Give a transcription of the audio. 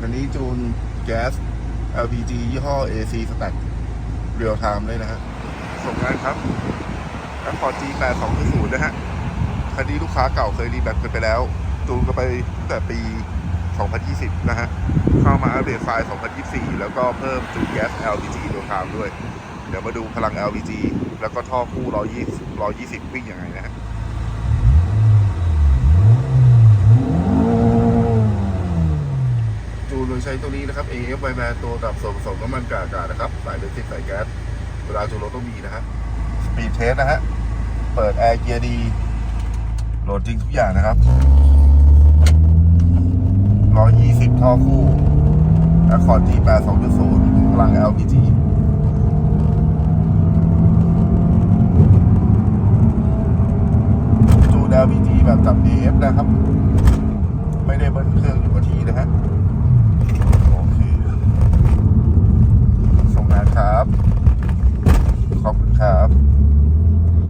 คันนี้จูนแก๊ส LPG ยี่ห้อ AC Stack เรียลไทม์เลยนะฮะ ส่งงานครับแอคคอร์ G8200 นะฮะ คันนี้ลูกค้าเก่าเคยรีแบตกันไปแล้ว จูนกันไปตั้งแต่ปี 2020 นะฮะ เข้ามาอัปเดตไฟล์ 2024 แล้วก็เพิ่มจูนแก๊ส LPG เรียลไทม์ด้วย เดี๋ยวมาดูพลัง LPG แล้วก็ท่อคู่ 120 120 วิ่งยังไงนะฮะ จูนโดย ใช้ตัวนี้นะครับ AF ไวแมนตัวดับส่วนผสมน้ำมันกากาศนะครับสายเบนซินสายแก๊สเวลาจูรถต้องมีนะฮะสปีดเทสนะฮะ เปิดแอร์เกียร์ดีโหลดจริงทุกอย่างนะครับ 120 ท่อคู่ Accord G8 2.0พลัง LPG จูน LPG แบบจับ AF นะครับ ไม่ได้เบิ้ลเครื่องอยู่กับที่